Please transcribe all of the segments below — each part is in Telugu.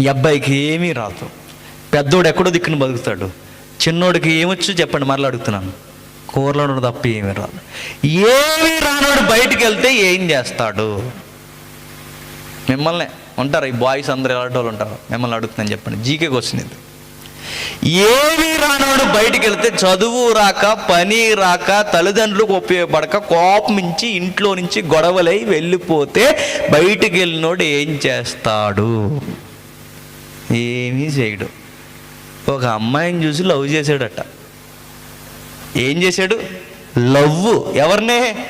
ఈ అబ్బాయికి ఏమీ రాదు. పెద్దోడు ఎక్కడో దిక్కున బతుకుతాడు. చిన్నోడికి ఏమొచ్చు చెప్పండి మరలా అడుగుతున్నాను. కూరలో తప్ప ఏమీ రాదు. ఏమీ రానోడు బయటికి వెళ్తే ఏం చేస్తాడు? మిమ్మల్ని ఉంటారు ఈ బాయ్స్ అందరు ఎలాంటి వాళ్ళు ఉంటారు? మిమ్మల్ని అడుగుతున్నాను చెప్పండి. జీకేకి వచ్చింది ఇది. ఏమీ రానోడు బయటికి వెళ్తే చదువు రాక పని రాక తల్లిదండ్రులకు ఉపయోగపడక కోపం నుంచి ఇంట్లో నుంచి గొడవలై వెళ్ళిపోతే బయటికి వెళ్ళినోడు ఏం చేస్తాడు? ఏమీ చేయడు. ఒక అమ్మాయిని చూసి లవ్ చేశాడట. ఏం చేశాడు? లవ్ ఎవరినే?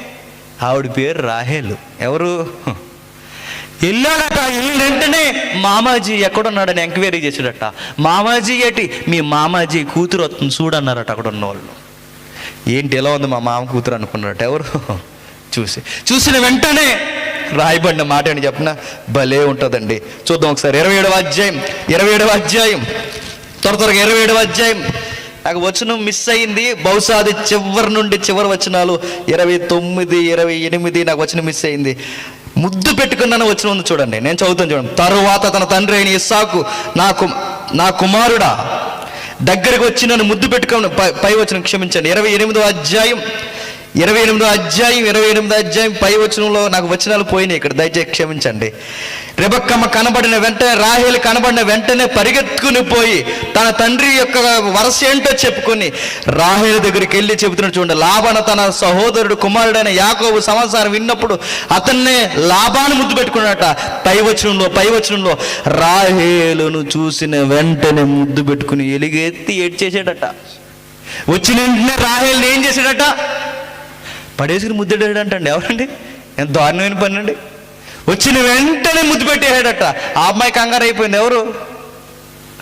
ఆవిడ పేరు రాహేలు. ఎవరు? వెళ్ళాడట వెళ్ళిన వెంటనే మామాజీ ఎక్కడున్నాడని ఎంక్వైరీ చేశాడట. మామాజీ ఏటి? మీ మామాజీ కూతురు వస్తుంది చూడన్నారట అక్కడ ఉన్న వాళ్ళు ఏంటి ఎలా ఉంది మా మామ కూతురు అనుకున్నారట. ఎవరు? చూసి. చూసిన వెంటనే రాయబడిన మాట అని చెప్పిన? భలే ఉంటుందండి. చూద్దాం ఒకసారి. ఇరవై ఏడవ అధ్యాయం. ఇరవై ఏడవ అధ్యాయం. త్వర త్వరగా ఇరవై ఏడవ అధ్యాయం. నాకు వచనం మిస్ అయింది. బహుశా అది చివరి నుండి చివరి వచనాలు. ఇరవై తొమ్మిది ఇరవై ఎనిమిది నాకు వచనం మిస్ అయింది. ముద్దు పెట్టుకున్నాను వచ్చిన ఉంది చూడండి. నేను చదువుతాను చూడండి. తరువాత తన తండ్రి అయిన ఇస్సాకు నాకు నా కుమారుడా దగ్గరకు వచ్చి నన్ను ముద్దు పెట్టుకుని పై పై వచ్చిన క్షమించండి. ఇరవై ఎనిమిదో అధ్యాయం. ఇరవై ఎనిమిదో అధ్యాయం ఇరవై ఎనిమిదో అధ్యాయం పై వచనంలో నాకు వచనాలు పోయినాయి ఇక్కడ దయచేసి క్షమించండి. రెబక్కమ్మ కనబడిన వెంటనే రాహేలు కనబడిన వెంటనే పరిగెత్తుకుని పోయి తన తండ్రి యొక్క వరస ఏంటో చెప్పుకొని రాహేల దగ్గరికి వెళ్ళి చెబుతున్నాడు చూడండి లాభన తన సహోదరుడు కుమారుడైన యాకోబు సమాచారం విన్నప్పుడు అతన్నే లాభాన్ని ముద్దు పెట్టుకున్నాడట. పై పైవచనంలో పై రాహేలును చూసిన వెంటనే ముద్దు పెట్టుకుని ఎలుగెత్తి ఏడ్చేసాడట వచ్చిన వెంటనే రాహేల్ని ఏం చేశాడట? పడేసుకుని ముద్దెడాడంటండి ఎవరండి? ఎంత దారుణమైన పని అండి వచ్చిన వెంటనే ముద్దు పెట్టేయాడట ఆ అమ్మాయి కంగారు అయిపోయింది. ఎవరు?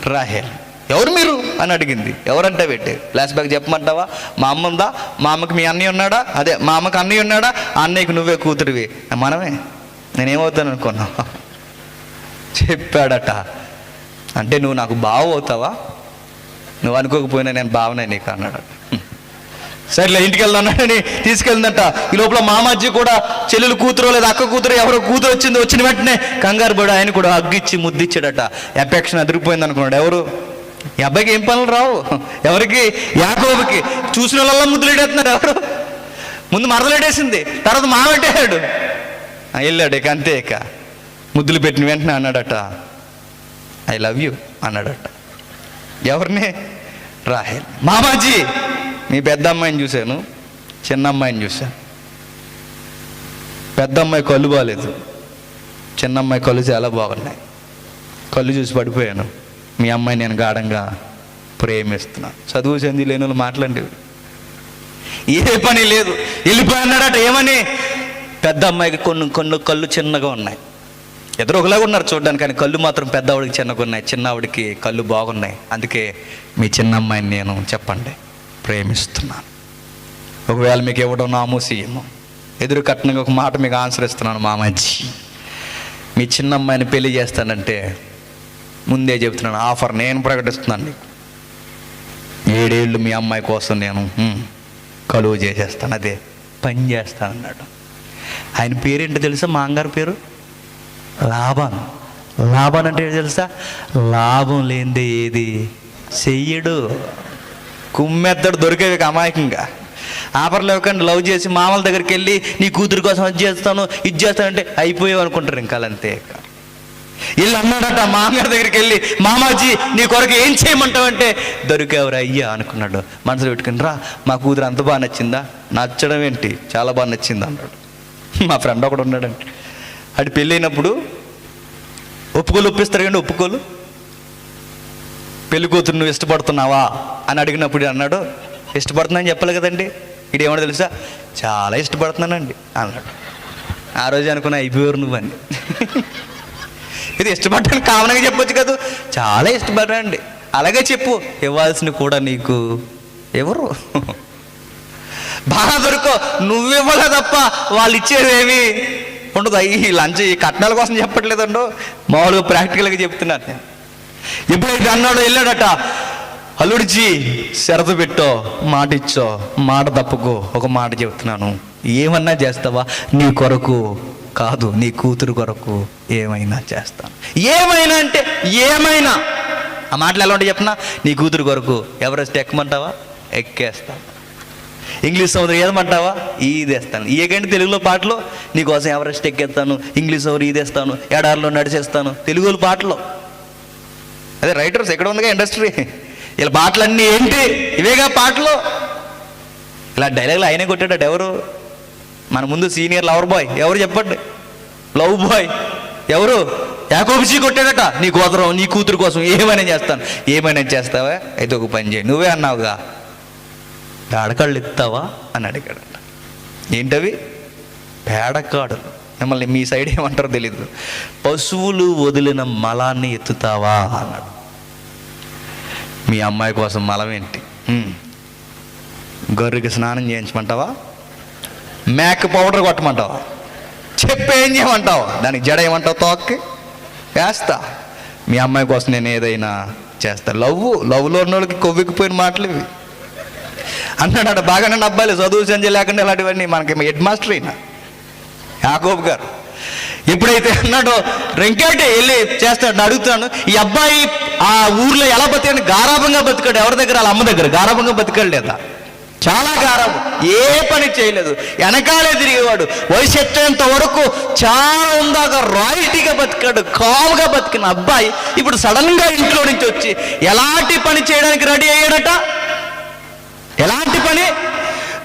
రాహేల్. ఎవరు మీరు? అని అడిగింది. ఎవరంటే పెట్టి? ఫ్లాష్ బ్యాక్ చెప్పమంటావా? మా అమ్మ ఉందా? మా అమ్మకి మీ అన్నయ్య ఉన్నాడా? అదే మా అమ్మకి అన్నయ్య ఉన్నాడా? ఆ అన్నయ్యకి నువ్వే కూతురివి. మనమే. నేనేమవుతాను అనుకున్నా? చెప్పాడట. అంటే నువ్వు నాకు బావ అవుతావా? నువ్వు అనుకోకపోయినా నేను బావనే నీకు అన్నాడట. సరేలే ఇంటికి వెళ్దానని తీసుకెళ్ళిందట. ఈ లోపల మామాజీ కూడా చెల్లెలు కూతురు లేదా అక్క కూతురు ఎవరో కూతురు వచ్చింది వచ్చిన వెంటనే కంగారు పడి ఆయన కూడా అగ్గిచ్చి ముద్దిచ్చాడట. ఎఫెక్షన్ అదిరిపోయింది అనుకున్నాడు. ఎవరు? ఈ అబ్బాయికి ఏం పనులు రావు? ఎవరికి? యాకోబుకి. చూసిన వాళ్ళ ముద్దులేడేస్తున్నారు ఎవరు? ముందు మరదలేడేసింది తర్వాత మావెట్టాడు వెళ్ళాడు ఇక అంతే ఇక. ముద్దులు పెట్టిన వెంటనే అన్నాడట. ఐ లవ్ యూ అన్నాడట. ఎవరిని? రాహేల్. మామాజీ! మీ పెద్ద అమ్మాయిని చూశాను చిన్న అమ్మాయిని చూశాను పెద్ద అమ్మాయి కళ్ళు బాగాలేదు చిన్న అమ్మాయి కళ్ళు చాలా బాగున్నాయి. కళ్ళు చూసి పడిపోయాను. మీ అమ్మాయి నేను గాఢంగా ప్రేమిస్తున్నా. చదువు చెంది లేని వాళ్ళు మాట్లాడేవి. ఏ పని లేదు. వెళ్ళిపోయన్నాడట ఏమని? పెద్ద అమ్మాయికి కొన్ని కొన్ని కళ్ళు చిన్నగా ఉన్నాయి. ఎదురు ఒకలాగా ఉన్నారు చూడడానికి కానీ కళ్ళు మాత్రం పెద్ద ఆవిడికి చిన్నగా ఉన్నాయి. చిన్నవాడికి కళ్ళు బాగున్నాయి. అందుకే మీ చిన్న అమ్మాయిని నేను చెప్పండి. ప్రేమిస్తున్నాను. ఒకవేళ మీకు ఇవ్వడం నామూసీయము ఎదురు కట్నంగా ఒక మాట మీకు ఆన్సర్ ఇస్తున్నాను మామజ్జి మీ చిన్న అమ్మాయిని పెళ్ళి చేస్తానంటే ముందే చెప్తున్నాను ఆఫర్ నేను ప్రకటిస్తున్నాను నీకు. ఏడేళ్ళు మీ అమ్మాయి కోసం నేను కలువ చేసేస్తాను అదే పని చేస్తాను అన్నాడు ఆయన పేరేంటో తెలుసా మా అంగారు పేరు? లాభం లాభం అంటే ఏంటో తెలుసా? లాభం లేనిదే ఏది చెయ్యడు. కుమ్మెత్తడు దొరికేవి అమాయకంగా. ఆఫర్ లవ్ చేసి మామల దగ్గరికి వెళ్ళి నీ కూతురు కోసం అది చేస్తాను ఇది చేస్తానంటే అయిపోయావు అనుకుంటారు ఇంకా అంతే వీళ్ళు అన్నాడట మామగారి దగ్గరికి వెళ్ళి మామాజీ నీ కొరకు ఏం చేయమంటావంటే దొరికేవరా అయ్యా అనుకున్నాడు. మనసులో పెట్టుకుని రా మా కూతురు అంత బాగా నచ్చిందా? నచ్చడం ఏంటి? చాలా బాగా నచ్చింది? అన్నాడు. మా ఫ్రెండ్ ఒకడు ఉన్నాడండి. అది పెళ్ళైనప్పుడు ఒప్పుకోలు ఒప్పిస్తారు కండి ఒప్పుకోలు. పెళ్ళి కూతురు నువ్వు ఇష్టపడుతున్నావా అని అడిగినప్పుడు అన్నాడు ఇష్టపడుతున్నాను చెప్పాలి కదండి. ఇది ఏమన్నా తెలుసా? చాలా ఇష్టపడుతున్నానండి అన్నాడు. ఆ రోజు అనుకున్నా అయిపోయారు నువ్వని ఇది ఇష్టపడ్డాను కామన్గా చెప్పొచ్చు కదా. చాలా ఇష్టపడ్డానండి. అలాగే చెప్పు ఇవ్వాల్సిన కూడా నీకు. ఎవరు? బాగా దొరుకో. నువ్వు తప్ప వాళ్ళు ఇచ్చేదేమి ఉండదు. ఈ లంచ్ ఈ కట్నాల కోసం చెప్పట్లేదండో. మామూలుగా ప్రాక్టికల్గా చెప్తున్నాను నేను. ఎప్పుడైతే అన్నాడో వెళ్ళాడట అల్లుడిచి శరద పెట్టో మాట ఇచ్చో మాట తప్పుకో ఒక మాట చెప్తున్నాను. ఏమన్నా చేస్తావా? నీ కొరకు కాదు నీ కూతురు కొరకు ఏమైనా చేస్తాను. ఏమైనా అంటే ఏమైనా. ఆ మాటలు ఎలా ఉంటాయి చెప్పనా? నీ కూతురు కొరకు ఎవరెస్ట్ ఎక్కమంటావా? ఎక్కేస్తా. ఇంగ్లీష్ సముద్రం ఏదమంటావా? ఈదేస్తాను. ఏకంటే తెలుగులో పాటలు? నీకోసం ఎవరెస్ట్ ఎక్కేస్తాను? ఇంగ్లీష్ సముద్రం ఈదేస్తాను. ఎడారిలో నడిచేస్తాను. తెలుగులో పాటలు? అదే రైటర్స్ ఎక్కడ ఉందిగా ఇండస్ట్రీ ఇలా పాటలన్నీ ఏంటి? ఇవేగా పాటలు? ఇలా డైలాగ్లు ఆయనే కొట్టాడట ఎవరు? మన ముందు సీనియర్ లవర్ బాయ్ ఎవరు చెప్పండి? లవ్ బాయ్ ఎవరు? యాకోబిసి కొట్టాడట నీ గోత్రం నీ కూతురు కోసం ఏమైనా చేస్తాను. ఏమైనా చేస్తావా? అయితే ఒక పని చేయి. నువ్వే అన్నావుగా. పేడకాళ్ళు ఎత్తావా అని అడిగాడట. ఏంటవి? పేడకాడులు. మిమ్మల్ని మీ సైడ్ ఏమంటారో తెలియదు పశువులు వదిలిన మలాన్ని ఎత్తుతావా అన్నాడు. మీ అమ్మాయి కోసం మలం ఏంటి? గొర్రెకి స్నానం చేయించమంటావా? మేక పౌడర్ కొట్టమంటావా? చెప్పి ఏం చేయమంటావు? దానికి జడ ఏమంటావు తోక్కి? వేస్తా. మీ అమ్మాయి కోసం నేను ఏదైనా చేస్తా. లవ్ లవ్లో ఉన్న వాళ్ళకి మాటలు ఇవి. అన్నాడు బాగానే అబ్బాయిలు చదువు సంజయ్ లేకుండా ఇలాంటివన్నీ మనకి హెడ్ మాస్టర్ అయినా యాకోబు గారు. ఎప్పుడైతే అన్నాడో వెంకటే వెళ్ళి చేస్తాడు అడుగుతాను. ఈ అబ్బాయి ఆ ఊర్లో ఎలా బతికాడు? గారాభంగా బతికాడు. ఎవరి దగ్గర? వాళ్ళ అమ్మ దగ్గర. గారాభంగా బతికాడు లేదా? చాలా గారం ఏ పని చేయలేదు. వెనకాలే తిరిగేవాడు. వయసు ఎత్తేంత వరకు చాలా ఉందాక రాయల్టీగా బతికాడు. కామ్గా బతికిన అబ్బాయి ఇప్పుడు సడన్గా ఇంట్లో నుంచి వచ్చి ఎలాంటి పని చేయడానికి రెడీ అయ్యాడట? ఎలాంటి పని?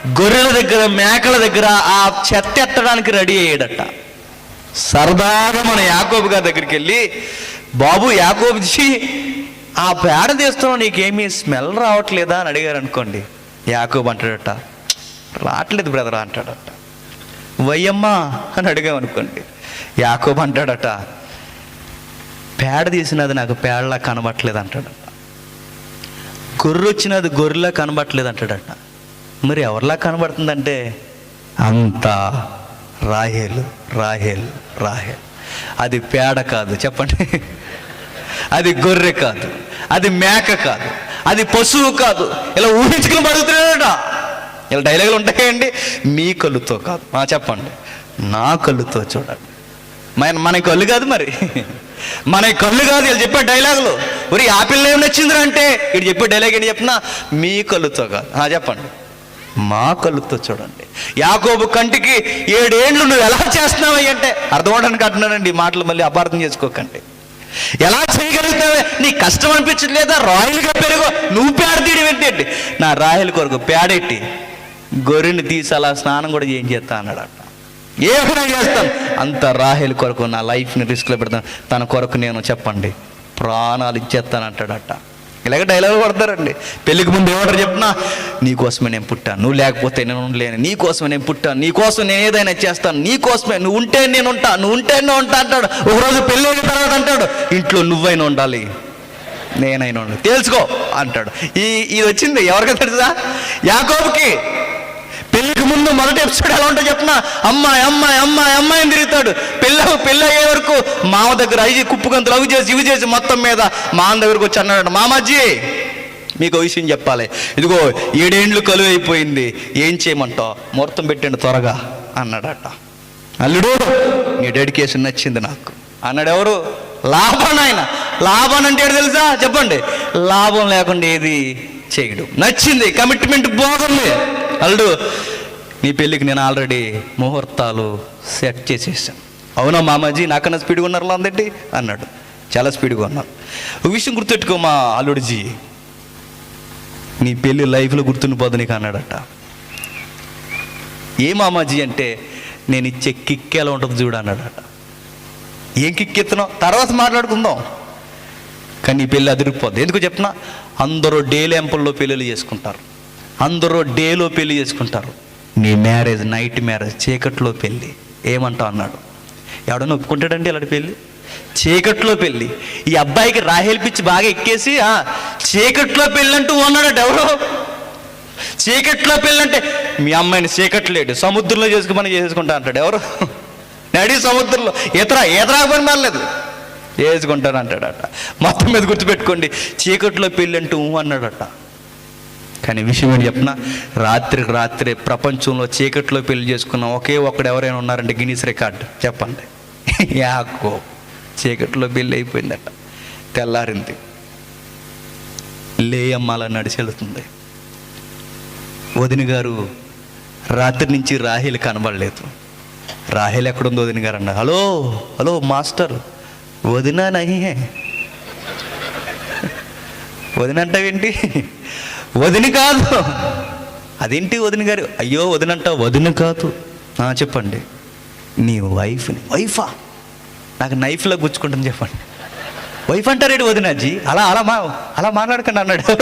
గొర్రెల దగ్గర మేకల దగ్గర ఆ చెత్త ఎత్తడానికి రెడీ అయ్యాడట. సరదాగా మన యాకోబు గారి దగ్గరికి వెళ్ళి బాబు యాకోబుజీ ఆ పేడ తీస్తున్నావు నీకేమీ స్మెల్ రావట్లేదా? అని అడిగారు అనుకోండి. యాకోబు అంటాడట రావట్లేదు బ్రదర్ అంటాడట. వయ్యమ్మా అని అడిగామనుకోండి యాకోబు అంటాడట పేడ తీసినది నాకు పేడలా కనబట్టలేదు అంటాడట. గొర్రె వచ్చినది గొర్రెలా కనబట్టలేదు అంటాడట. మరి ఎవరిలా కనబడుతుందంటే అంతా రాహేలు రాహేలు రాహేల్. అది పేడ కాదు చెప్పండి. అది గొర్రె కాదు అది మేక కాదు అది పశువు కాదు. ఇలా ఊహించుకుని బతుకుతున్నాడట. ఇలా డైలాగులు ఉంటాయండి. మీ కళ్ళుతో కాదు. మా చెప్పండి. నా కళ్ళుతో చూడండి. మన మన కళ్ళు కాదు మరి. మన కళ్ళు కాదు వీళ్ళు చెప్పే డైలాగులు. మరి ఆ పిల్ల ఏం నచ్చిందిరా అంటే ఇటు చెప్పే డైలాగ్ ఏంటి చెప్పినా మీ కళ్ళుతో కాదు. చెప్పండి. మా కళ్ళుతో చూడండి. యాకోబు కంటికి ఏడేండ్లు నువ్వు ఎలా చేస్తున్నావు అంటే అర్థమవడానికి అంటున్నానండి ఈ మాటలు మళ్ళీ అపార్థం చేసుకోకండి. ఎలా చేయగలుగుతావే? నీ కష్టం అనిపించట్లేదా రాయలుగా పెరుగు. నువ్వు పేడ తీయడం ఏంటండి నా రాయల కొరకు పేడెట్టి గొర్రెని తీసి అలా స్నానం కూడా ఏం చేస్తా అన్నాడట. ఏమైనా చేస్తాను అంత రాహేల్ కొరకు నా లైఫ్ని రిస్క్లో పెడతాను. తన కొరకు నేను చెప్పండి. ప్రాణాలు ఇచ్చేస్తాను అంటాడట ఇలాగ డైలాగ్ కొడతారండి. పెళ్ళికి ముందు ఏమంటారు చెప్పినా? నీకోసమే నేను పుట్టాను నువ్వు లేకపోతే నేను ఉండలేను. నీకోసమే నేను పుట్టాను నీకోసం నేను ఏదైనా చేస్తాను నీకోసమే. నువ్వు ఉంటే నేను ఉంటా నువ్వు ఉంటే నేను ఉంటా అంటాడు. ఒకరోజు పెళ్ళి అయిన తర్వాత అంటాడు ఇంట్లో నువ్వైనా ఉండాలి నేనైనా ఉండాలి. తెలుసుకో అంటాడు. ఈ ఇది వచ్చింది ఎవరికి తెలుసా? యాకోబుకి పెళ్ళికి ముందు మొదటి ఎపిసోడ్ ఎలా ఉంటుందో చెప్పిన అమ్మాయి అమ్మాయి అమ్మాయి అమ్మాయిని తిరుగుతాడు. పెళ్ళ పెళ్ళి అయ్యే వరకు మామ దగ్గర అవి కుప్పుకొని అవి చేసి ఇవి చేసి మొత్తం మీద మామ దగ్గరకు వచ్చి అన్నాడు మామాజీ మీకు విషయం చెప్పాలి. ఇదిగో ఏడేండ్లు కలువ అయిపోయింది. ఏం చేయమంటావు? ముహూర్తం పెట్టండి త్వరగా. అన్నాడట. అల్లుడు నీ డెడికేషన్ నచ్చింది నాకు. అన్నాడు ఎవరు లాభం ఆయన లాభం అంటే తెలుసా? చెప్పండి. లాభం లేకుండా ఏది? చేయడు. నచ్చింది కమిట్మెంట్ బాగుంది. అల్లుడు నీ పెళ్ళికి నేను ఆల్రెడీ ముహూర్తాలు సెట్ చేసేసాను. అవునా మామాజీ? నాకన్నా స్పీడ్గా ఉన్నారు అందటి అన్నాడు. చాలా స్పీడ్గా ఉన్నాను ఒక విషయం గుర్తెట్టుకో మా అల్లుడిజీ. నీ పెళ్ళి లైఫ్లో గుర్తుండిపోదు నీకు అన్నాడట. ఏ మామాజీ అంటే నేను ఇచ్చే కిక్ ఎలా ఉంటుంది చూడు అన్నాడట. ఏం కిక్ ఎత్తున్నావు? తర్వాత మాట్లాడుకుందాం. కానీ ఈ పెళ్ళి అదిరిపోద్ది ఎందుకు చెప్తున్నా? అందరూ డే ల్యాంపుల్లో పెళ్ళిళ్ళు చేసుకుంటారు. అందరూ డేలో పెళ్ళి చేసుకుంటారు. నీ మ్యారేజ్ నైట్ మ్యారేజ్ చీకట్లో పెళ్ళి. ఏమంటావు అన్నాడు. ఎవడన్నా ఒప్పుకుంటాడండి ఇలాంటి పెళ్ళి? చీకట్లో పెళ్ళి. ఈ అబ్బాయికి రాహేల్ పిచ్చి బాగా ఎక్కేసి చీకట్లో పెళ్ళి అంటూ ఉన్నాడట ఎవరు. చీకట్లో పెళ్ళంటే మీ అమ్మాయిని చీకట్లేడు. సముద్రంలో చేసుకుని చేసుకుంటా అంటాడు ఎవరు? నడి సముద్రంలో. ఈతర ఈతరా పని పర్లేదు. వేసుకుంటాను అంటాడట. మొత్తం మీద గుర్తుపెట్టుకోండి చీకట్లో పెళ్ళి అంటూ అన్నాడట. కానీ విషయం ఏంటి చెప్పిన? రాత్రికి రాత్రే ప్రపంచంలో చీకట్లో పెళ్ళి చేసుకున్న ఒకే ఒక్కడు ఎవరైనా ఉన్నారంటే గినీస్ రికార్డు. చెప్పండి. యాకో చీకట్లో పెళ్ళి అయిపోయిందట. తెల్లారింది. లేయమ్మాల నడిచి వదిన గారు రాత్రి నుంచి రాహిల్ కనబడలేదు. రాహిల్ ఎక్కడుందో వదిన గారు అన్న హలో హలో మాస్టర్. వదినా నహి వదినంటావేంటి వదిన వదిన కాదు. అదేంటి వదిన గారు? అయ్యో వదినంట వదిన కాదు. చెప్పండి. నీ వైఫ్ని వైఫా నాకు నైఫ్లో గుచ్చుకుంటుంది చెప్పండి. వైఫ్ అంటారేడు వదినాజీ? అలా అలా మా అలా మాట్లాడకండి అన్నాడు.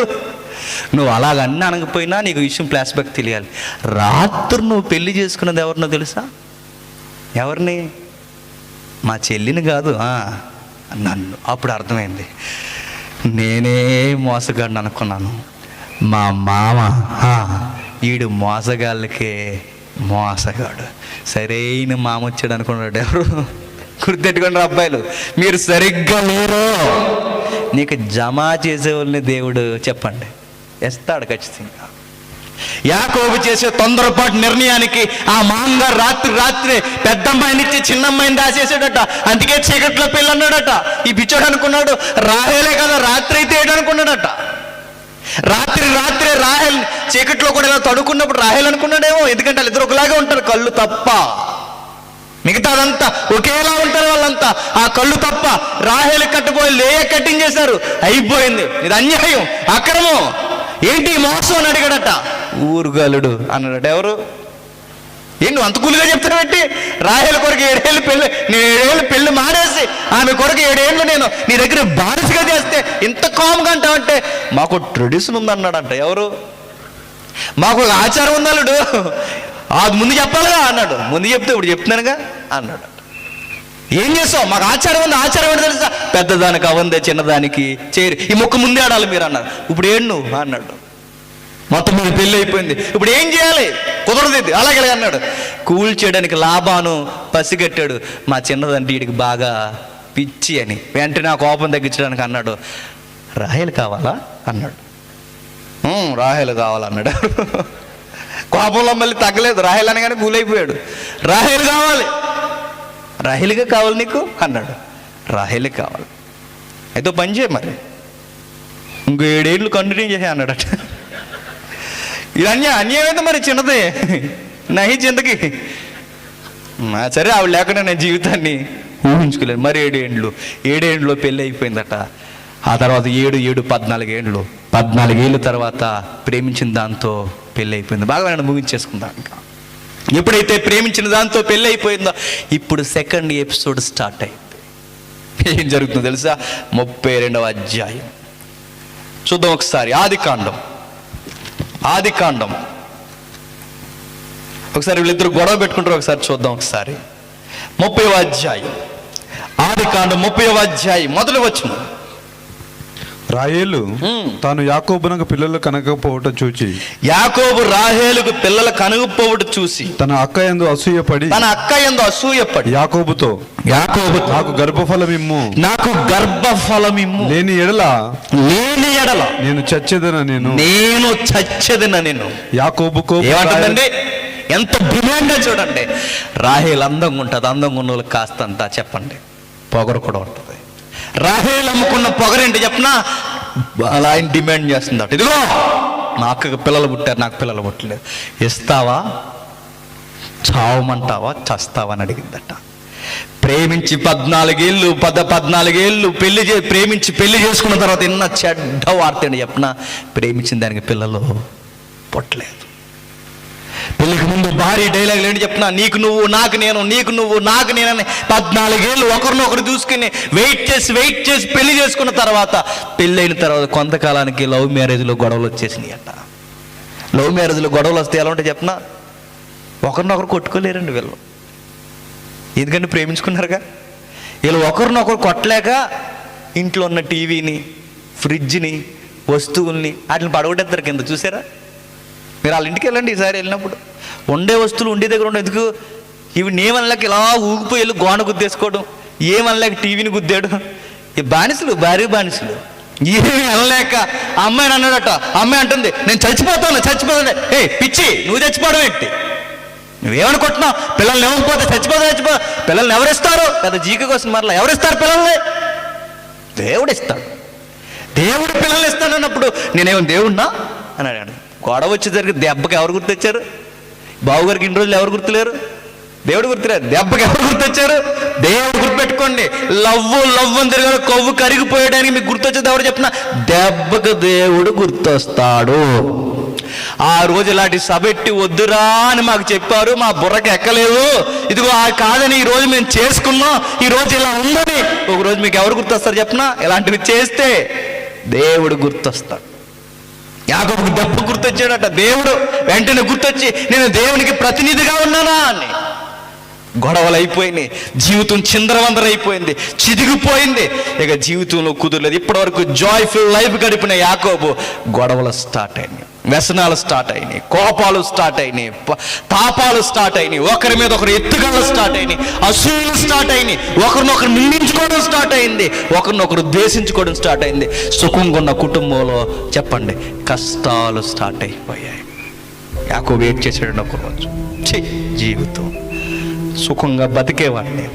నువ్వు అలాగన్నీ అనకపోయినా నీకు విషయం ఫ్లాష్ బ్యాక్ తెలియాలి. రాత్రి నువ్వు పెళ్ళి చేసుకున్నది ఎవరినో తెలుసా? ఎవరిని? మా చెల్లిని కాదు. నన్ను. అప్పుడు అర్థమైంది. నేనే మోసగాడిని అనుకున్నాను. మా మామ ఈడు మోసగాళ్ళకే మోసగాడు. సరైన మామ వచ్చాడు అనుకున్నాడు ఎవరు? గుర్తెట్టుకోండి అబ్బాయిలు. మీరు సరిగ్గా లేరు. నీకు జమ చేసేవాళ్ళని దేవుడు చెప్పండి. ఇస్తాడు ఖచ్చితంగా. యాకోబు చేసే తొందరపాటు నిర్ణయానికి ఆ మాంగారు రాత్రి రాత్రి పెద్దమ్మాయినిచ్చి చిన్నమ్మాయిని ఇచ్చి చిన్న అమ్మాయిని దాచేసాడట అందుకే చీకట్లో పెళ్ళి అన్నాడట ఈ పిచ్చోడు అనుకున్నాడు రాహేలే కదా రాత్రి అయితే ఏడనుకున్నాడట రాత్రి రాత్రే రాహెల్ చీకట్లో కూడా ఇలా తడుకున్నప్పుడు రాహెల్ అనుకున్నాడేమో ఎందుకంటే వాళ్ళిద్దరు ఒకలాగే ఉంటారు కళ్ళు తప్ప. మిగతాదంతా ఒకేలా ఉంటారు వాళ్ళంతా. ఆ కళ్ళు తప్ప రాహేలు కట్టుపోయి లేయ కట్టింగ్ చేశారు. అయిపోయింది. ఇది అన్యాయం. అక్రమం. ఏంటి ఈ మోసం అని అడిగాడట. ఊరుగాలుడు అన్నాడు ఎవరు? ఏంటి అంత కూలిగా పెట్టి? రాయల కొరకు ఏడేళ్ళు పెళ్ళి నేను ఏడేళ్ళు పెళ్ళి మానేసి ఆమె కొరకు ఏడేళ్ళు నేను నీ దగ్గర బానిసగా చేస్తే ఇంత కామ్గా అంటావంటే మాకు ట్రెడిషన్ ఉందన్నాడంట. ఎవరు? మాకు ఆచారం ఉంది అల్లుడు అది ముందు చెప్పాలిగా అన్నాడు. ముందు చెప్తే ఇప్పుడు చెప్తున్నానుగా అన్నాడు. ఏం చేస్తావు? మాకు ఆచారం ఉంది? ఆచారం ఏంటి తెలుసా? పెద్దదానికి అవందే చిన్నదానికి చేరి ఈ మొక్క ముందే ఆడాలి మీరు అన్నారు. ఇప్పుడు ఏడు నువ్వు? అన్నాడు. మొత్తం మీద పెళ్ళి అయిపోయింది. ఇప్పుడు ఏం చేయాలి? కుదరదు ఇది. అలాగే అలాగే అన్నాడు. కూల్ చేయడానికి లాభాను పసిగట్టాడు. మా చిన్నదంటే వీడికి బాగా పిచ్చి అని. వెంటనే ఆ కోపం తగ్గించడానికి అన్నాడు. రాయలు కావాలా? అన్నాడు. రాయలు కావాలన్నాడు. కోపంలో మళ్ళీ తగ్గలేదు. రాహేల్ అనగానే కూలైపోయాడు రాహేలు కావాలి. రాహేలుగా కావాలి నీకు? అన్నాడు. రాహేలే కావాలి. అయితే పని చేయ మరి. ఇంకో ఏడేళ్ళు కంటిన్యూ చేసే అన్నాడట. ఇది అన్యాయం అన్యాయమైతే మరి చిన్నదే? నహి చింతకి. సరే ఆవిడ లేకుండా నా జీవితాన్ని ఊహించుకోలేదు. మరి ఏడేండ్లు ఏడేండ్లో పెళ్ళి అయిపోయిందట. ఆ తర్వాత ఏడు ఏడు పద్నాలుగేండ్లు పద్నాలుగేళ్ళ తర్వాత ప్రేమించిన దాంతో పెళ్ళి అయిపోయింది. బాగా నన్ను ముగించేసుకుందాం ఇంకా. ఎప్పుడైతే ప్రేమించిన దాంతో పెళ్ళి అయిపోయిందో ఇప్పుడు సెకండ్ ఎపిసోడ్ స్టార్ట్ అయింది. ఏం జరుగుతుందో తెలుసా? ముప్పై రెండవ అధ్యాయం. చూద్దాం ఒకసారి. ఆది కాండం. ఆది కాండం. ఒకసారి వీళ్ళిద్దరు గొడవ పెట్టుకుంటారు ఒకసారి చూద్దాం ఒకసారి. ముప్పై అధ్యాయం. ఆది కాండం ముప్పై అధ్యాయం మొదలు వచ్చును హ్మ్. తాను యాకోబునకు పిల్లలు కనకపోవటం చూచి యాకోబు రాహేలుకు పిల్లల కనుగుపోవుట చూసి తన అక్క ఎందు అసూయపడి తన అక్క ఎందు అసూయపడి యాకోబుతో యాకోబు నాకు గర్భఫలం ఇమ్ము నాకు గర్భఫలమిమ్ము. లేని ఎడల లేని ఎడల నేను చచ్చేదన నేను. నేను చచ్చదిన నేను. యాకోబుకో ఏమంటుందండి? ఎంత డిమాండ్ చూడండి. రాహేల్ అందంగా ఉంటుంది అందంగా ఉన్న వాళ్ళకి కాస్తంత చెప్పండి. పొగరు కూడా ఉంటుంది. రాహేలు అమ్ముకున్న పొగరేంటి చెప్పనా? అలా ఆయన డిమాండ్ చేస్తుందట. ఇదిగో నా అక్కకి పిల్లలు పుట్టారు నాకు పిల్లలు పుట్టలేదు. ఇస్తావా? చావమంటావా? చస్తావా అని అడిగిందట. ప్రేమించి పద్నాలుగేళ్ళు పద పద్నాలుగేళ్ళు పెళ్ళి చే ప్రేమించి పెళ్ళి చేసుకున్న తర్వాత ఎన్న చెడ్డ వార్త ఏంటి చెప్పిన? ప్రేమించిన దానికి పిల్లలు పుట్టలేదు. పెళ్ళికి ముందు భారీ డైలాగులు ఏంటి చెప్తున్నా? నీకు నువ్వు నాకు నేను నీకు నువ్వు నాకు నేనని పద్నాలుగేళ్ళు ఒకరినొకరు చూసుకుని వెయిట్ చేసి వెయిట్ చేసి పెళ్ళి చేసుకున్న తర్వాత పెళ్ళైన తర్వాత కొంతకాలానికి లవ్ మ్యారేజ్లో గొడవలు వచ్చేసినాయి అంట. లవ్ మ్యారేజ్లో గొడవలు వస్తే ఎలా ఉంటే చెప్పనా ఒకరినొకరు కొట్టుకోలేరండి వీళ్ళు. ఎందుకంటే ప్రేమించుకున్నారుగా? వీళ్ళు ఒకరినొకరు కొట్టలేక ఇంట్లో ఉన్న టీవీని ఫ్రిడ్జ్ని వస్తువుల్ని వాటిని పడగొట్టేస్తారు కింద. చూసారా? మీరు వాళ్ళ ఇంటికి వెళ్ళండి ఈసారి వెళ్ళినప్పుడు. ఉండే వస్తువులు ఉండే దగ్గర ఉండే ఎందుకు? ఇవి నేమనలేక ఇలా ఊగిపోయి వెళ్ళి గోడ గుద్దేసుకోవడం ఏమనలేక టీవీని గుద్దాడు ఈ బానిసలు భారీ బానిసలు. ఏమీ అనలేక అమ్మాయిని అన్నాడట అమ్మాయి అంటుంది నేను చచ్చిపోతాను చచ్చిపోతాను. ఏ పిచ్చి నువ్వు చచ్చిపోవడం ఏంటి? నువ్వేమనుకుంటున్నావు? పిల్లల్ని ఇవ్వకపోతే చచ్చిపోతా చచ్చిపో పిల్లల్ని ఎవరిస్తారు? పెద్ద జీక కోసం మరలా ఎవరిస్తారు పిల్లల్ని? దేవుడు ఇస్తాడు దేవుడు పిల్లల్ని ఇస్తాడన్నప్పుడు నేనేమో దేవుడినా అని అడిగాడు. గొడవ వచ్చేసరికి దెబ్బకి ఎవరు గుర్తొచ్చారు బావగారికి ఇన్ని రోజులు ఎవరు గుర్తులేరు? దేవుడు గుర్తులేరు. దెబ్బకి ఎవరు గుర్తొచ్చారు? దేవుడు గుర్తుపెట్టుకోండి. లవ్వు లవ్వు అని తిరిగారు కొవ్వు కరిగిపోయడానికి మీకు గుర్తొచ్చేది ఎవరు చెప్పిన? దెబ్బకు దేవుడు గుర్తొస్తాడు. ఆ రోజు ఇలాంటి సబెట్టి వద్దురా అని మాకు చెప్పారు. మా బుర్రకి ఎక్కలేదు ఇదిగో ఆ కాదని ఈ రోజు మేము చేసుకున్నాం. ఈ రోజు ఇలా ఉందని. ఒక రోజు మీకు ఎవరు గుర్తొస్తారు చెప్పిన? ఇలాంటివి చేస్తే దేవుడు గుర్తొస్తాడు. యాకోబుకు దెబ్బ గుర్తొచ్చాడట. దేవుడు వెంటనే గుర్తొచ్చి నేను దేవునికి ప్రతినిధిగా ఉన్నానా అని. గొడవలు అయిపోయినాయి. జీవితం చిందరవందరైపోయింది. చిదిగిపోయింది. ఇక జీవితంలో కుదరలేదు. ఇప్పటివరకు జాయ్ఫుల్ లైఫ్ గడిపిన యాకోబు గొడవలు స్టార్ట్ అయినాయి. వ్యసనాలు స్టార్ట్ అయినాయి కోపాలు స్టార్ట్ అయినాయి ప- తాపాలు స్టార్ట్ అయినాయి ఒకరి మీద ఒకరు ఎత్తుగడలు స్టార్ట్ అయినాయి అసూయలు స్టార్ట్ అయినాయి ఒకరినొకరు నిందించుకోవడం స్టార్ట్ అయింది ఒకరినొకరు ద్వేషించుకోవడం స్టార్ట్ అయింది. సుఖంగా ఉన్న కుటుంబంలో చెప్పండి కష్టాలు స్టార్ట్ అయిపోయాయి. యాకో వెయిట్ చేసాడు ఒక రోజు. జీవితం. సుఖంగా బతికేవాడిని.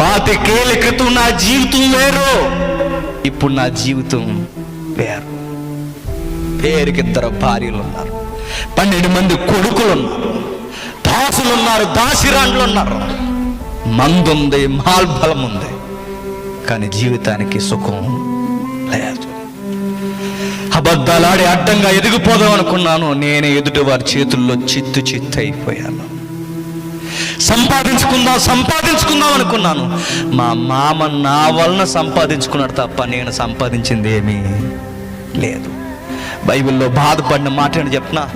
పాతికేళ్ళ క్రితం నా జీవితం వేరు ఇప్పుడు నా జీవితం వేరు. పేరుకి ఇద్దరు భార్యలు ఉన్నారు పన్నెండు మంది కొడుకులు ఉన్నారు దాసులు ఉన్నారు దాసిరాండ్లు ఉన్నారు మందుంది మాల్బలం ఉంది కానీ జీవితానికి సుఖం లేదు. అబద్ధాలాడి అడ్డంగా ఎదిగిపోదాం అనుకున్నాను. నేనే ఎదుటి వారి చేతుల్లో చిత్తు చిత్తు అయిపోయాను. సంపాదించుకుందాం సంపాదించుకుందాం అనుకున్నాను. మా మామ నా వలన సంపాదించుకున్నాడు తప్ప నేను సంపాదించింది ఏమీ లేదు. బైబిల్లో బాధపడిన మాట అని చెప్పిన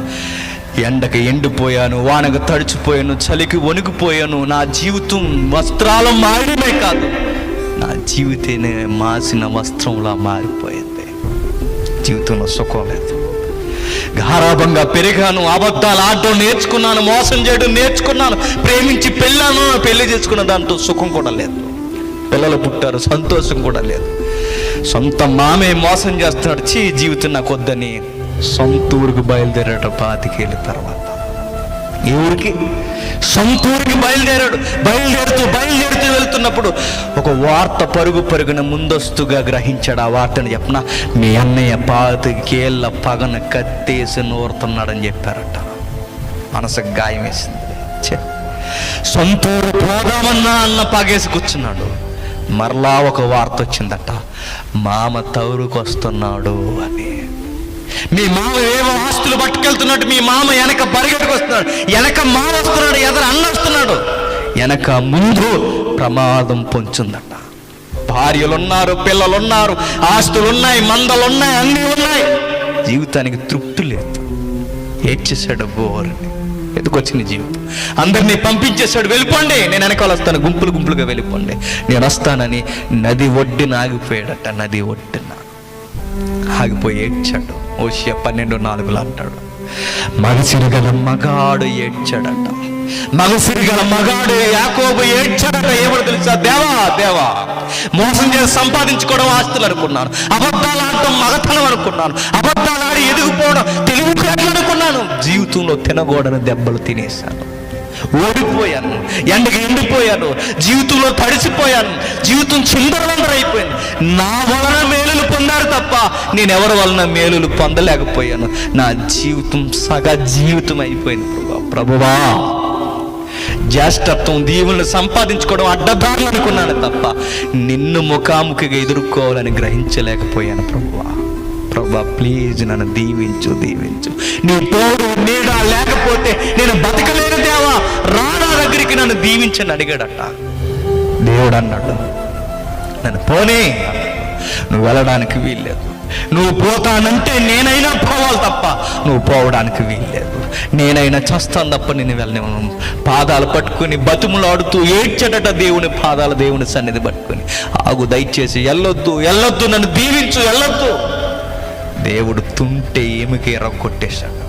ఎండకు ఎండిపోయాను వానకు తడిచిపోయాను చలికి వణికిపోయాను. నా జీవితం వస్త్రాలు మారడమే కాదు నా జీవితేనే మాసిన వస్త్రంలా మారిపోయింది. జీవితంలో సుఖం లేదు. గారాభంగా పెరిగాను అబద్ధాలు ఆడడం నేర్చుకున్నాను మోసం చేయడం నేర్చుకున్నాను ప్రేమించి పెళ్ళాను పెళ్ళి చేసుకున్న దాంట్లో సుఖం కూడా లేదు. పిల్లలు పుట్టారు సంతోషం కూడా లేదు. సొంత మామే మోసం చేస్తున్నాడు. చీ జీవితం నాకు వద్దని. సొంత ఊరికి బయలుదేరాడు పాతికేళ్ళ తర్వాత. ఈ ఊరికి సొంత ఊరికి బయలుదేరాడు. బయలుదేరుతూ బయలుదేరుతూ వెళ్తున్నప్పుడు ఒక వార్త పరుగు పరుగున ముందస్తుగా గ్రహించాడు. ఆ వార్తను చెప్పిన? మీ అన్నయ్య పాతికేళ్ళ పగన కత్తేసి నూరుతున్నాడని చెప్పారట. మనసుకు గాయం వేసింది సొంత ఊరు పోదామన్నా అన్న పగేసి కూర్చున్నాడు. మరలా ఒక వార్త వచ్చిందట. మామ తౌరుకు వస్తున్నాడు అని. మీ మామ ఏవో ఆస్తులు పట్టుకెళ్తున్నట్టు మీ మామ వెనక పరిగెట్టుకు వస్తున్నాడు వెనక మామ వస్తున్నాడు ఎదర అన్న వస్తున్నాడు వెనక ముందు ప్రమాదం పొంచుందట. భార్యలున్నారు పిల్లలున్నారు ఆస్తులున్నాయి మందలున్నాయి అన్నీ ఉన్నాయి. జీవితానికి తృప్తి లేదు. ఏడ్చేశాడు బోరని. ఎదుకొచ్చింది జీవితం. అందరినీ పంపించేశాడు వెళ్ళిపోండి. నేను వెనకాల వస్తాను. గుంపులు గుంపులుగా వెళ్ళిపోండి. నేను వస్తానని నది ఒడ్డున ఆగిపోయాడట నది ఒడ్డున. ఆగిపోయి ఏడ్చాడు. ఓషియ పన్నెండు నాలుగులో అంటాడు. మగసిరిగల మగాడు ఏడ్చాడట. మగసిరిగల మగాడు యాకోబు ఏడ్చాడట. ఏమో తెలుసా? దేవా దేవా మోసం చేసి సంపాదించుకోవడం ఆస్తులు అనుకున్నాను. అబద్ధాలు ఆడటం మగతనం అనుకున్నాను. అబద్ధాలు ఆడి ఎదిగిపోవడం అనుకున్నాను జీవితంలో తినగోడని దెబ్బలు తినేశాను. ఓడిపోయాను. ఎండకి ఎండిపోయాను. జీవితంలో తడిసిపోయాను. జీవితం చిందరవందరైపోయింది. నా వలన మేలులు పొందారు తప్ప నేను ఎవరి వలన మేలులు పొందలేకపోయాను. నా జీవితం సగ జీవితం అయిపోయింది ప్రభువా ప్రభువా జ్యేష్ఠత్వం దీవులను సంపాదించుకోవడం అడ్డదారులు అనుకున్నాను తప్ప నిన్ను ముఖాముఖిగా ఎదుర్కోవాలని గ్రహించలేకపోయాను ప్రభువా. ప్రభా ప్లీజ్ నన్ను దీవించు దీవించు. నీ తోడు నీడ లేకపోతే నేను బతకలేను దేవా. రానా దగ్గరికి నన్ను దీవించని అడిగాడట. దేవుడు అన్నాడు నన్ను పోనీ నువ్వు వెళ్ళడానికి వీల్లేదు. నువ్వు పోతానంటే నేనైనా పోవాలి తప్ప నువ్వు పోవడానికి వీల్లేదు. నేనైనా చస్తాను తప్ప నేను వెళ్ళను పాదాలు పట్టుకుని బతుములాడుతూ ఏడ్చడట దేవుని పాదాల దేవుని సన్నిధి పట్టుకుని. ఆగు దయచేసి వెళ్ళొద్దు వెళ్ళొద్దు నన్ను దీవించు వెళ్ళొద్దు. దేవుడు తుంటే ఏమికి ఎరగొట్టేశాడు?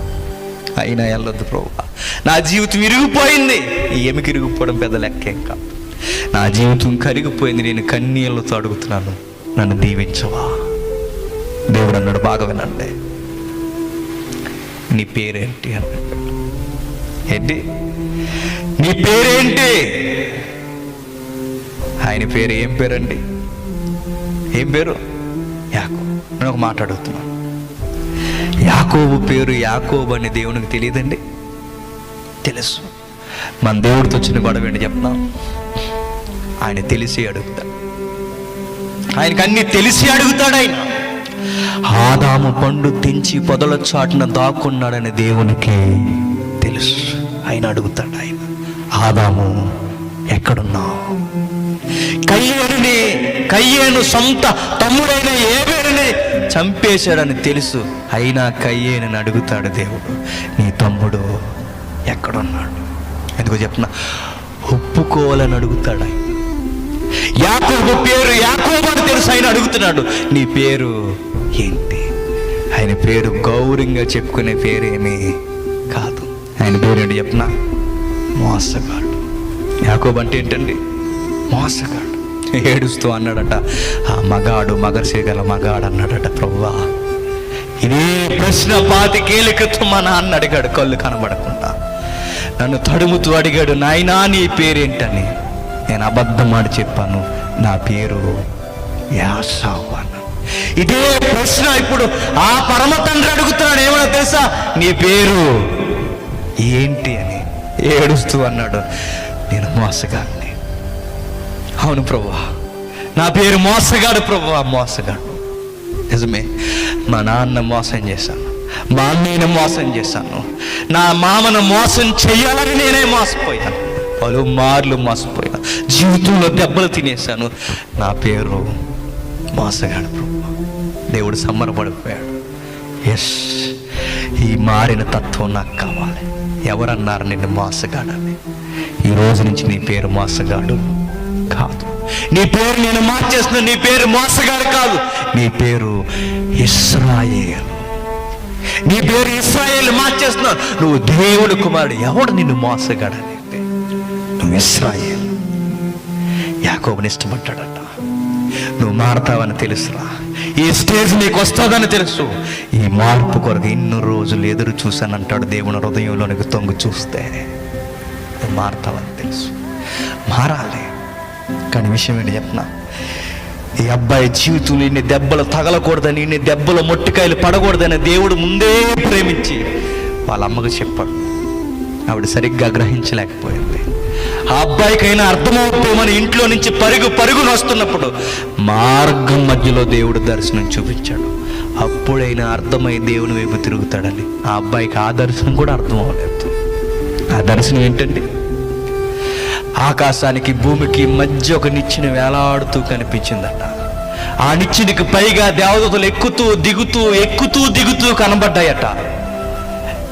అయినా వెళ్ళొద్దు ప్రభు. నా జీవితం ఇరిగిపోయింది. ఏమికి ఇరిగిపోవడం పెద్ద లెక్కేం కాదు. నా జీవితం కరిగిపోయింది. నేను కన్నీళ్ళతో అడుగుతున్నాను. నన్ను దీవించవా? దేవుడు అన్నాడు బాగా వినండి. నీ పేరేంటి? అన్నాడు. ఏంటి? నీ పేరేంటి? ఆయన పేరు ఏం పేరండి? ఏం పేరు? యాకో నేను ఒక మాట అడుగుతున్నాను. యాకోబు పేరు యాకోబు అని దేవునికి తెలియదండి? తెలుసు. మన దేవుడితో వచ్చిన గొడవ ఏంటి చెప్తున్నా? ఆయన తెలిసి అడుగుతాడు. ఆయనకు అన్ని తెలిసి అడుగుతాడు ఆయన. ఆదాము పండు తెంచి పొదల చాటున దాక్కున్నాడని దేవునికి తెలుసు. ఆయన అడుగుతాడు ఆయన ఆదాము ఎక్కడున్నావు? కయ్యేనుని కయ్యేను సొంత తమ్ముడైన ఏవే చంపేశాడని తెలుసు. అయినా కయ్యేనని అడుగుతాడు దేవుడు. నీ తమ్ముడు ఎక్కడున్నాడు? ఎందుకో చెప్తున్నా. ఒప్పుకోవాలని అడుగుతాడు ఆయన. యాకోబు పేరు యాకోబు అని తెలుసు ఆయన అడుగుతున్నాడు. నీ పేరు ఏంటి? ఆయన పేరు గౌరవంగా చెప్పుకునే పేరేమీ కాదు. ఆయన పేరు ఏంటి చెప్పిన మోసగాడు. యాకోబు అంటే ఏంటండి? మోసగాడు. ఏడుస్తూ అన్నాడట. ఆ మగాడు మగర్సేగల మగాడు అన్నాడట ప్రవ్వా. ఇదే ప్రశ్న పాతికేళ్ళ క్రితం మా నాన్న అడిగాడు కళ్ళు కనబడకుండా. నన్ను తడుముతూ అడిగాడు నాయనా నీ పేరేంటని? నేను అబద్ధం ఆడి చెప్పాను నా పేరు యాసావు అన్నాను ఇదే ప్రశ్న ఇప్పుడు ఆ పరమ తండ్రి అడుగుతున్నాడు ఏమన్నా తెలుసా? నీ పేరు ఏంటి అని ఏడుస్తూ అన్నాడు. నేను మోసగాను అవును ప్రభువా నా పేరు మోసగాడు ప్రభువా మోసగాడు. నిజమే. మా నాన్న మోసం చేశాను. మా అన్నయ్యను మోసం చేశాను. నా మామను మోసం చేయాలని నేనే మోసపోయాను. పలు మార్లు మోసపోయాను. జీవితంలో దెబ్బలు తినేశాను. నా పేరు మోసగాడు ప్రభు. దేవుడు సమ్మరపడిపోయాడు ఎస్ ఈ మారిన తత్వం నాకు కావాలి. ఎవరన్నారు నిన్ను మోసగాడని? ఈ రోజు నుంచి నీ పేరు మోసగాడు. కాదు. నీ పేరు నేను మార్చేస్తున్నా నీ పేరు మోసగాడు కాదు. నీ పేరు ఇస్రాయేల్. నీ పేరు ఇస్రాయేల్ మార్చేస్తున్నావు నువ్వు దేవుడు కుమారుడు. ఎవడు నిన్ను మోసగాడని నువ్వు ఇస్రాయేల్. యాకోబుని ఇష్టపడ్డాడట. నువ్వు మారతావని తెలుసురా. ఈ స్టేజ్ నీకు వస్తుందని తెలుసు. ఈ మార్పు కొరకు ఎన్నో రోజులు ఎదురు చూశానంటాడు దేవుని హృదయంలోనికి తొంగి చూస్తే. నువ్వు మారతావని తెలుసు. మారాలి. కానీ విషయం ఏంటి చెప్తున్నా? ఈ అబ్బాయి జీవితంలో ఇన్ని దెబ్బలు తగలకూడదని ఇన్ని దెబ్బలు మొట్టికాయలు పడకూడదని దేవుడు ముందే ప్రేమించి వాళ్ళ అమ్మకు చెప్పాడు. ఆవిడ సరిగ్గా గ్రహించలేకపోయింది. ఆ అబ్బాయికైనా అర్థమవుతూ మన ఇంట్లో నుంచి పరుగు పరుగును వస్తున్నప్పుడు మార్గం మధ్యలో దేవుడు దర్శనం చూపించాడు. అప్పుడైనా అర్థమై దేవుని వైపు తిరుగుతాడని ఆ అబ్బాయికి ఆ దర్శనం కూడా అర్థం అవ్వలేదు ఆ దర్శనం ఏంటంటే ఆకాశానికి భూమికి మధ్య ఒక నిచ్చిన వేలాడుతూ కనిపించిందట. ఆ నిచ్చినికి పైగా దేవదూతలు ఎక్కుతూ దిగుతూ ఎక్కుతూ దిగుతూ కనబడ్డాయట.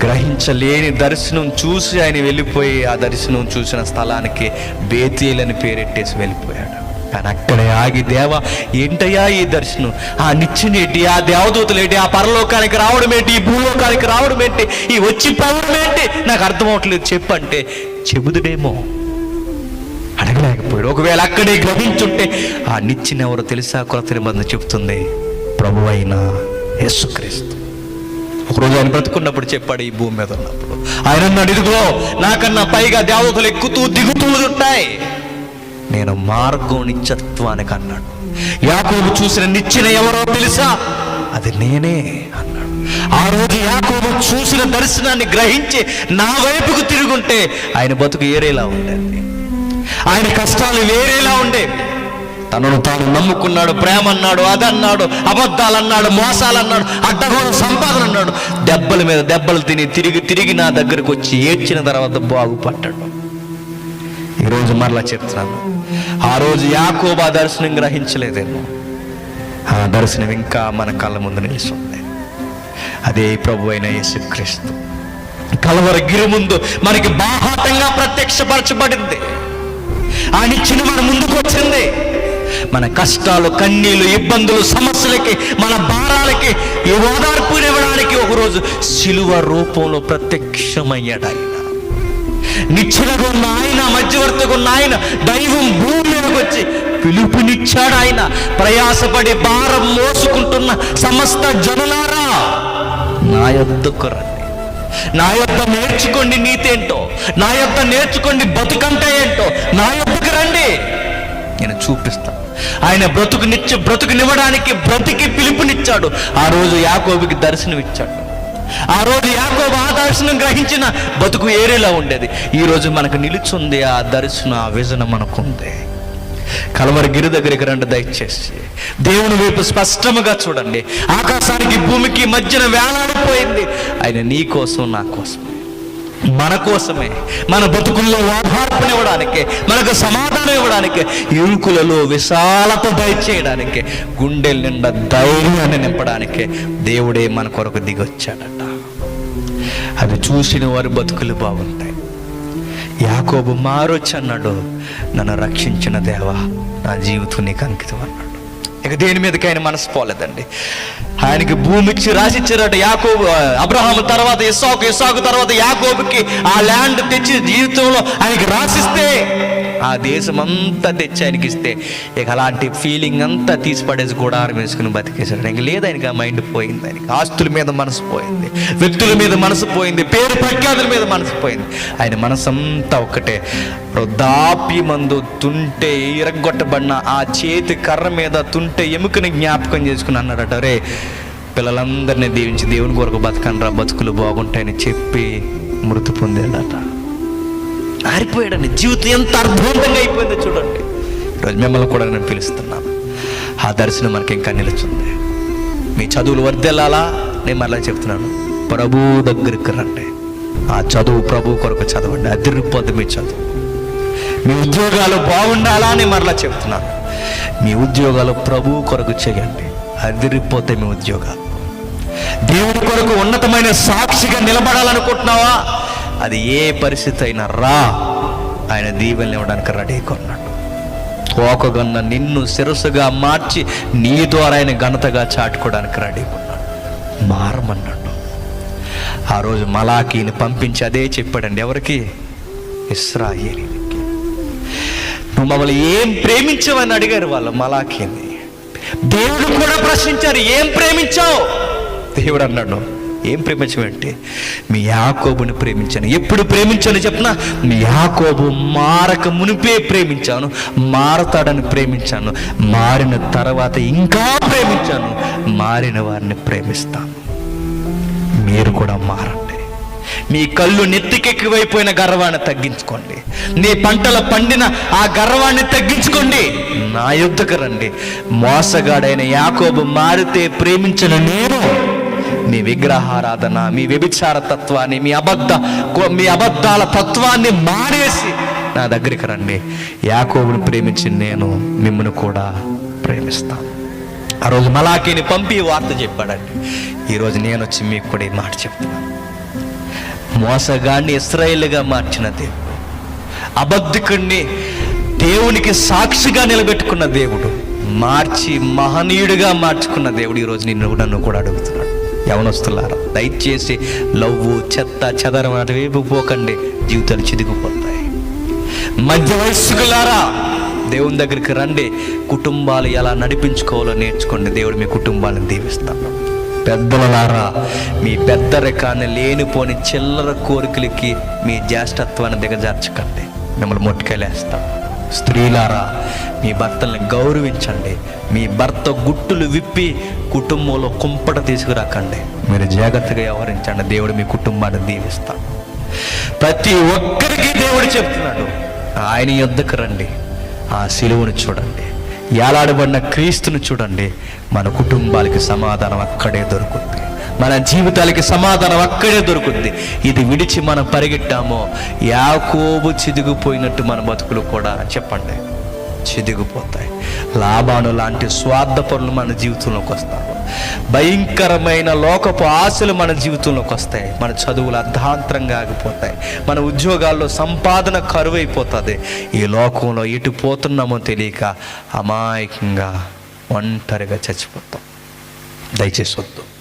గ్రహించలేని దర్శనం చూసి ఆయన వెళ్ళిపోయి ఆ దర్శనం చూసిన స్థలానికి బేతీలని పేరెట్టేసి వెళ్ళిపోయాడు. కానీ అక్కడే ఆగి దేవ ఏంటయ్యా ఈ దర్శనం? ఆ నిచ్చినేటి ఆ దేవదూతలేంటి ఆ పరలోకానికి రావడం ఏంటి? ఈ భూలోకానికి రావడం ఏంటి? ఈ వచ్చి పోవడం ఏంటి? నాకు అర్థం అవట్లేదు చెప్పంటే చెబుదుడేమో అడగలేకపోయాడు ఒకవేళ అక్కడే గ్రహించుంటే ఆ నిచ్చిన ఎవరో తెలుసా? కొరత నిబంధన చెబుతుంది ప్రభు అయిన యేసుక్రీస్తు. ఒకరోజు ఆయన బ్రతుకున్నప్పుడు చెప్పాడు ఈ భూమి మీద ఉన్నప్పుడు. ఆయన అన్నాడు ఇదిగో నాకన్నా పైగా దేవతలు ఎక్కుతూ దిగుతూ ఉంటాయి. నేను మార్గం నిత్యత్వానికి అన్నాడు. యాకోబు చూసిన నిచ్చిన ఎవరో తెలుసా? అది నేనే అన్నాడు. ఆ రోజు యాకోబు చూసిన దర్శనాన్ని గ్రహించి నా వైపుకు తిరుగుంటే ఆయన బతుకు ఏరేలా ఉండేది. ఆయన కష్టాలు వేరేలా ఉండే. తనను తాను నమ్ముకున్నాడు ప్రేమ అన్నాడు అదన్నాడు అబద్ధాలు అన్నాడు మోసాలు అన్నాడు అడ్డగోలు సంపాదన అన్నాడు దెబ్బల మీద దెబ్బలు తిని తిరిగి తిరిగి నా దగ్గరకు వచ్చి ఏడ్చిన తర్వాత బాగుపడ్డాడు ఈరోజు మరలా చెప్తున్నాను. ఆ రోజు యాకోబా దర్శనం గ్రహించలేదేమో. ఆ దర్శనం ఇంకా మన కళ్ళ ముందు నిలిచింది అదే ప్రభు అయిన యేసుక్రీస్తు. కలవర గిరి ముందు మనకి బాహాటంగా ప్రత్యక్షపరచబడింది. ఆయన ఇచ్చిన మన ముందుకు వచ్చింది. మన కష్టాలు కన్నీళ్ళు ఇబ్బందులు సమస్యలకి మన భారాలకి ఈ ఓదార్పునివ్వడానికి ఒకరోజు శిలువ రూపంలో ప్రత్యక్షమయ్యాడు ఆయన. నిచ్చెనగా ఉన్న ఆయన మధ్యవర్తిగా ఉన్న ఆయన దైవం భూమి మీదకి వచ్చి పిలుపునిచ్చాడు ఆయన. ప్రయాసపడి భారం మోసుకుంటున్న సమస్త జనులారా నా యొద్దకు రండి. నా యొక్క నేర్చుకోండి నీతేంటో నా యొక్క నేర్చుకోండి బతుకంటే ఏంటో? నా యొక్కకి రండి. నేను చూపిస్తాను ఆయన బ్రతుకు నిచ్చి బ్రతుకునివ్వడానికి బ్రతికి పిలుపునిచ్చాడు. ఆ రోజు యాకోబికి దర్శనం ఇచ్చాడు ఆ రోజు యాకోబ ఆ దర్శనం గ్రహించిన బతుకు ఏరేలా ఉండేది. ఈ రోజు మనకు నిలుచుంది ఆ దర్శనం ఆ విజన మనకుంది. కలవరి గిరి దగ్గరికి రండి దయచేసి. దేవుని వైపు స్పష్టముగా చూడండి. ఆకాశానికి భూమికి మధ్యన వేలాడిపోయింది. ఆయన నీ కోసం నా కోసం. మన కోసమే. మన బతుకుల్లో ఓదార్పునివ్వడానికి మనకు సమాధానం ఇవ్వడానికి ఇరుకులలో విశాలత దయచేయడానికి గుండెల నిండా ధైర్యాన్ని నింపడానికి దేవుడే మన కొరకు దిగొచ్చాడట. అవి చూసిన వారి బతుకులు బాగుంటాయి. యాకోబు మారొచ్చు అన్నాడు నన్ను రక్షించిన దేవా నా జీవితం నీకు అంకితం అన్నాడు. ఇక దేని మీదకి ఆయన మనసు పోలేదండి. ఆయనకి భూమి ఇచ్చి రాసిచ్చారట యాకోబు అబ్రహాము తర్వాత ఇసాకు ఇసాకు తర్వాత యాకోబుకి ఆ ల్యాండ్ తెచ్చి జీవితంలో ఆయనకి రాసిస్తే ఆ దేశం అంతా తెచ్చి ఆయనకి ఇస్తే ఇక అలాంటి ఫీలింగ్ అంతా తీసి పడేసి గుడారం వేసుకుని బతికేశాడు. ఇంక లేదు ఆయనకి ఆ మైండ్ పోయింది ఆయనకి ఆస్తుల మీద మనసు పోయింది వ్యక్తుల మీద మనసు పోయింది పేరు ప్రఖ్యాతుల మీద మనసు పోయింది. ఆయన మనసు అంతా ఒక్కటే దాపి మందు తుంటే ఇరగొట్టబడిన ఆ చేతి కర్ర మీద తుంటే ఎముకని జ్ఞాపకం చేసుకుని అన్నాడట రే పిల్లలందరినీ దీవించి దేవుని కొరకు బతకండ్రా బతుకులు బాగుంటాయని చెప్పి మృతి పొందాడట. ఆరిపోయాడండి జీవితం ఎంత అర్థవంతంగా అయిపోయిందో చూడండి. ఈరోజు మిమ్మల్ని కూడా నేను పిలుస్తున్నాను. ఆ దర్శనం మనకి ఇంకా నిలుచుంది. మీ చదువులు వర్దెల్లాలా? నేను మరలా చెప్తున్నాను. ప్రభు దగ్గరికి రండి. ఆ చదువు ప్రభు కొరకు చదవండి. అదిరిపోద్ది మీ చదువు. మీ ఉద్యోగాలు బాగుండాలా అని మరలా చెప్తున్నాను. మీ ఉద్యోగాలు ప్రభు కొరకు చేయండి. అదిరిపోతే మీ ఉద్యోగాలు. దేవుడి కొరకు ఉన్నతమైన సాక్షిగా నిలబడాలనుకుంటున్నావా? అది ఏ పరిస్థితి అయినా రా. ఆయన దీవెల్ని ఇవ్వడానికి రెడీ కొన్నాడు. తోకగన్న నిన్ను శిరస్సుగా మార్చి నీ ద్వారా ఆయన ఘనతగా చాటుకోవడానికి రెడీ కొన్నాడు. మారమన్నాడు. ఆ రోజు మలాకీని పంపించి అదే చెప్పాడండి ఎవరికి? ఇస్రాయేలీకి నువ్వు మమ్మల్ని ఏం ప్రేమించావని అడిగారు వాళ్ళు మలాకీని దేవుడు కూడా ప్రశ్నించారు ఏం ప్రేమించావు? దేవుడు అన్నాడు ఏం ప్రేమించమంటే మీ యాకోబుని ప్రేమించాను. ఎప్పుడు ప్రేమించాను చెప్పిన? మీ యాకోబు మారక మునిపే ప్రేమించాను మారతాడని ప్రేమించాను మారిన తర్వాత ఇంకా ప్రేమించాను మారిన వారిని ప్రేమిస్తాను. మీరు కూడా మారండి. మీ కళ్ళు నెత్తికెక్కివైపోయిన గర్వాన్ని తగ్గించుకోండి. నీ పంటల పండిన ఆ గర్వాన్ని తగ్గించుకోండి. నా యుద్ధకు రండి. మోసగాడైన యాకోబు మారితే ప్రేమించిన నేను మీ విగ్రహారాధన మీ వ్యభిచార తత్వాన్ని మీ అబద్ధ మీ అబద్ధాల తత్వాన్ని మానేసి నా దగ్గరికి రండి. యాకోబుని ప్రేమించి నేను మిమ్మల్ని కూడా ప్రేమిస్తాను. ఆ రోజు మలాకీని పంపి వార్త చెప్పాడండి. ఈరోజు నేను వచ్చి మీకు కూడా ఈ మాట చెప్తున్నాను. మోసగాన్ని ఇస్రాయేల్గా మార్చిన దేవుడు అబద్ధికుణ్ణి దేవునికి సాక్షిగా నిలబెట్టుకున్న దేవుడు మార్చి మహనీయుడిగా మార్చుకున్న దేవుడు ఈరోజు నిన్ను నన్ను కూడా అడుగుతున్నాడు. యవనస్తులారా దయచేసి లవ్వు చెత్త చెదరం అటువైపు పోకండి జీవితాలు చిదిగిపోతాయి. మధ్య వయస్సుకులారా దేవుని దగ్గరికి రండి కుటుంబాలు ఎలా నడిపించుకోవాలో నేర్చుకోండి దేవుడు మీ కుటుంబాలను దీవిస్తాను పెద్దలలారా మీ పెద్దరికాన్ని లేనిపోని చిల్లర కోరికలకి మీ జ్యేష్ఠత్వాన్ని దిగజార్చకండి. మిమ్మల్ని మొట్టుకెళ్ళేస్తాం. స్త్రీలారా మీ భర్తల్ని గౌరవించండి. మీ భర్త గుట్టులు విప్పి కుటుంబంలో కుంపట తీసుకురాకండి. మీరు జాగ్రత్తగా వ్యవహరించండి. దేవుడు మీ కుటుంబాన్ని దీవిస్తాడు ప్రతి ఒక్కరికి దేవుడు చెప్తున్నాడు. ఆయన యుద్ధకు రండి. ఆ సిలువను చూడండి. ఏలాడబడిన క్రీస్తును చూడండి. మన కుటుంబాలకి సమాధానం అక్కడే దొరుకుతుంది మన జీవితాలకి సమాధానం అక్కడే దొరుకుతుంది ఇది విడిచి మనం పరిగెట్టామో యాకోబు చిదిగిపోయినట్టు మన బతుకులు కూడా చెప్పండి. చిదిగిపోతాయి. లాభాను లాంటి స్వార్థ పనులు మన జీవితంలోకి వస్తాయి. భయంకరమైన లోకపు ఆశలు మన జీవితంలోకి వస్తాయి. మన చదువులు అర్ధాంతరంగా ఆగిపోతాయి. మన ఉద్యోగాల్లో సంపాదన కరువైపోతుంది. ఈ లోకంలో ఎటు పోతున్నామో తెలియక అమాయకంగా ఒంటరిగా చచ్చిపోతాం. దయచేసి వద్దు.